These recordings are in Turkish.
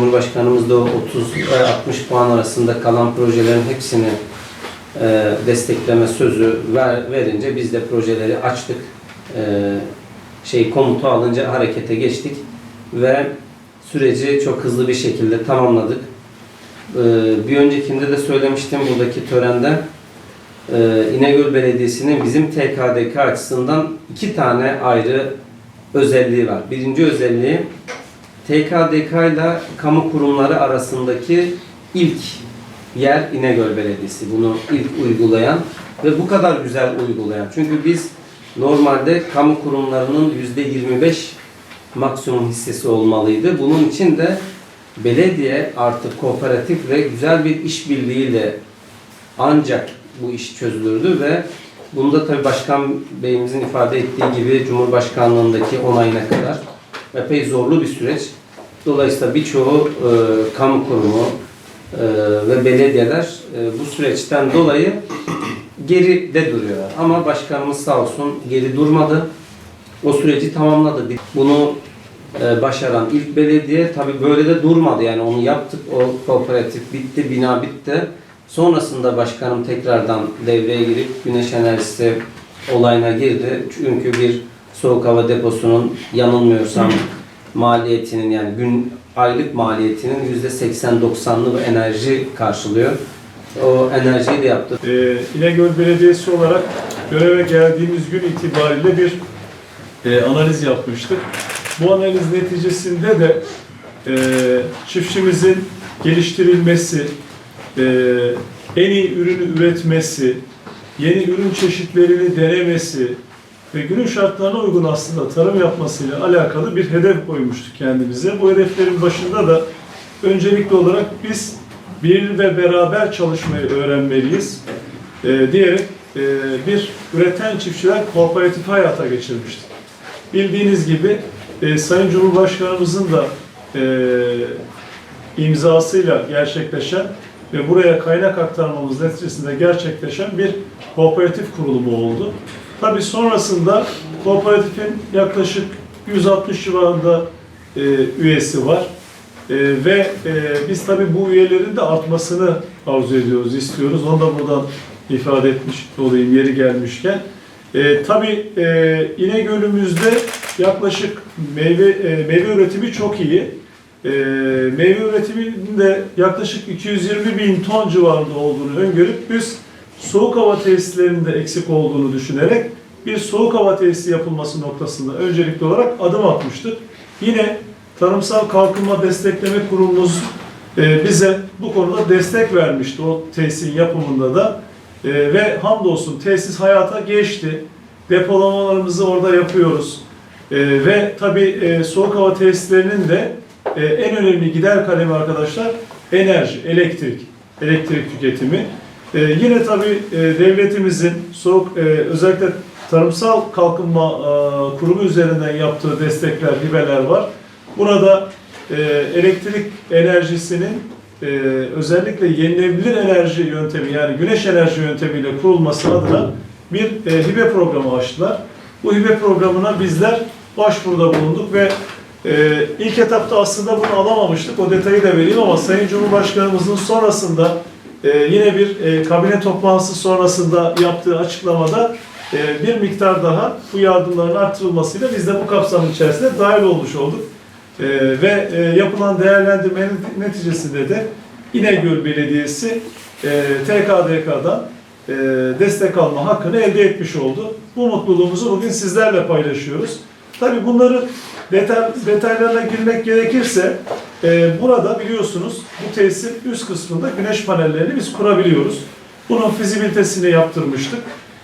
Cumhurbaşkanımız da o 30 ve 60 puan arasında kalan projelerin hepsini e, destekleme sözü ver, verince biz de projeleri açtık. E, şey komutu alınca harekete geçtik ve süreci çok hızlı bir şekilde tamamladık. E, bir öncekinde de söylemiştim buradaki törende e, İnegöl Belediyesi'nin bizim TKDK açısından iki tane ayrı özelliği var. Birinci özelliği TKDK ile kamu kurumları arasındaki ilk yer İnegöl Belediyesi. Bunu ilk uygulayan ve bu kadar güzel uygulayan. Çünkü biz normalde kamu kurumlarının %25 maksimum hissesi olmalıydı. Bunun için de belediye artık kooperatif ve güzel bir işbirliğiyle ancak bu iş çözülürdü ve bunda tabii Başkan Beyimizin ifade ettiği gibi Cumhurbaşkanlığındaki onayına kadar epey zorlu bir süreç. Dolayısıyla birçoğu e, kamu kurumu e, ve belediyeler e, bu süreçten dolayı geride duruyorlar. Ama başkanımız sağ olsun geri durmadı. O süreci tamamladı. Bunu e, başaran ilk belediye tabii böyle de durmadı. Yani onu yaptık. O kooperatif bitti, bina bitti. Sonrasında başkanım tekrardan devreye girip güneş enerjisi olayına girdi. Çünkü bir soğuk hava deposunun yanılmıyorsam maliyetinin yani gün aylık maliyetinin %80-90'lı enerji karşılıyor. O enerjiyi de yaptı. Ee, İnegöl Belediyesi olarak göreve geldiğimiz gün itibariyle bir e, analiz yapmıştık. Bu analiz neticesinde de e, çiftçimizin geliştirilmesi, e, en iyi ürünü üretmesi, yeni ürün çeşitlerini denemesi ve günün şartlarına uygun aslında tarım yapmasıyla alakalı bir hedef koymuştuk kendimize. Bu hedeflerin başında da öncelikli olarak biz bir ve beraber çalışmayı öğrenmeliyiz e, diyerek e, bir üreten çiftçiler kooperatif hayata geçirmiştik. Bildiğiniz gibi e, Sayın Cumhurbaşkanımızın da e, imzasıyla gerçekleşen ve buraya kaynak aktarmamız neticesinde gerçekleşen bir kooperatif kurulumu oldu. Tabii sonrasında kooperatifin yaklaşık 160 civarında e, üyesi var. E, ve e, biz tabii bu üyelerin de artmasını arzu ediyoruz, istiyoruz. Onu da buradan ifade etmiş olayım yeri gelmişken. E, tabii e, İnegöl'ümüzde yaklaşık meyve e, meyve üretimi çok iyi. E, meyve üretiminde yaklaşık 220 bin ton civarında olduğunu öngörüp biz soğuk hava tesislerinde eksik olduğunu düşünerek bir soğuk hava tesisi yapılması noktasında öncelikli olarak adım atmıştık. Yine Tarımsal Kalkınma Destekleme Kurumumuz e, bize bu konuda destek vermişti o tesisin yapımında da. E, ve hamdolsun tesis hayata geçti. Depolamalarımızı orada yapıyoruz. E, ve tabii soğuk hava tesislerinin de en önemli gider kalemi arkadaşlar enerji, elektrik, elektrik tüketimi. E, yine tabii e, devletimizin soğuk e, özellikle tarımsal kalkınma e, kurumu üzerinden yaptığı destekler, hibeler var. Burada e, elektrik enerjisinin e, özellikle yenilenebilir enerji yöntemi yani güneş enerji yöntemiyle kurulması adına bir e, hibe programı açtılar. Bu hibe programına bizler başvuruda bulunduk ve e, ilk etapta aslında bunu alamamıştık. O detayı da vereyim ama Sayın Cumhurbaşkanımızın sonrasında e, yine bir e, kabine toplantısı sonrasında yaptığı açıklamada e, bir miktar daha bu yardımların arttırılmasıyla biz de bu kapsamın içerisinde dahil olmuş olduk. E, ve e, yapılan değerlendirme neticesinde de İnegöl Belediyesi e, TKDK'dan e, destek alma hakkını elde etmiş oldu. Bu mutluluğumuzu bugün sizlerle paylaşıyoruz. Tabii bunları detay, detaylarına girmek gerekirse e, burada biliyorsunuz bu tesisin üst kısmında güneş panellerini biz kurabiliyoruz. Bunun fizibilitesini yaptırmıştık.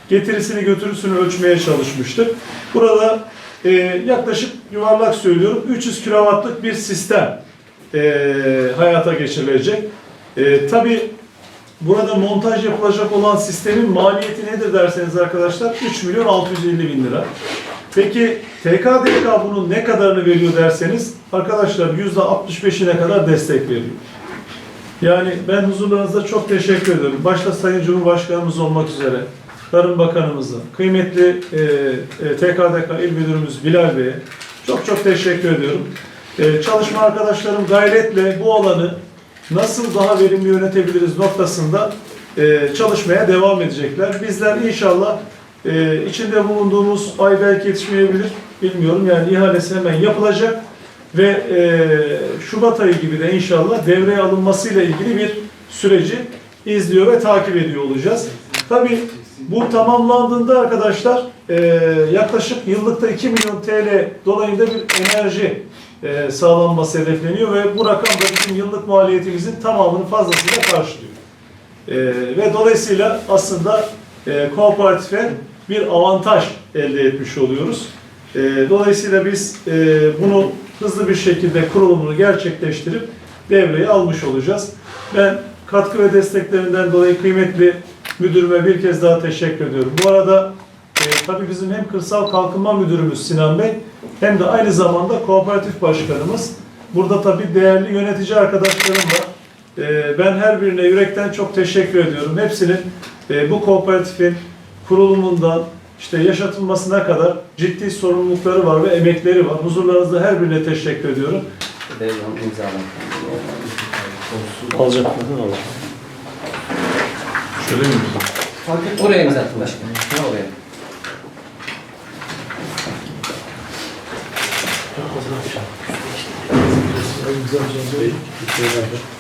Getirisini götürüsünü ölçmeye çalışmıştık. Burada e, yaklaşık yuvarlak söylüyorum 300 kW'lık bir sistem e, hayata geçirilecek. E, Tabi burada montaj yapılacak olan sistemin maliyeti nedir derseniz arkadaşlar 3 milyon 650 bin lira. Peki TKDK bunun ne kadarını veriyor derseniz arkadaşlar %65'ine kadar destek veriyor. Yani ben huzurlarınızda çok teşekkür ediyorum. Başta Sayın Cumhurbaşkanımız olmak üzere, Tarım Bakanımıza, kıymetli e, e, TKDK İl Müdürümüz Bilal Bey'e çok çok teşekkür ediyorum. E, çalışma arkadaşlarım gayretle bu alanı nasıl daha verimli yönetebiliriz noktasında e, çalışmaya devam edecekler. Bizler inşallah e, içinde bulunduğumuz ay belki yetişmeyebilir, bilmiyorum. Yani ihalesi hemen yapılacak ve e, Şubat ayı gibi de inşallah devreye alınmasıyla ilgili bir süreci izliyor ve takip ediyor olacağız. Tabii bu tamamlandığında arkadaşlar e, yaklaşık yıllıkta 2 milyon TL dolayında bir enerji e, sağlanması hedefleniyor ve bu rakam da bizim yıllık maliyetimizin tamamını fazlasıyla karşılıyor. E, ve dolayısıyla aslında e, kooperatife bir avantaj elde etmiş oluyoruz. E, dolayısıyla biz e, bunu hızlı bir şekilde kurulumunu gerçekleştirip devreye almış olacağız. Ben katkı ve desteklerinden dolayı kıymetli müdürüme bir kez daha teşekkür ediyorum. Bu arada e, tabii bizim hem kırsal kalkınma müdürümüz Sinan Bey hem de aynı zamanda kooperatif başkanımız. Burada tabii değerli yönetici arkadaşlarım var. E, ben her birine yürekten çok teşekkür ediyorum. Hepsinin e, bu kooperatifin kurulumundan işte yaşatılmasına kadar ciddi sorumlulukları var ve emekleri var. Huzurlarınızda her birine teşekkür ediyorum. Devran imzalan. Alacak Şöyle mi? Oraya imza atın başkanım. Oraya. Güzel, güzel.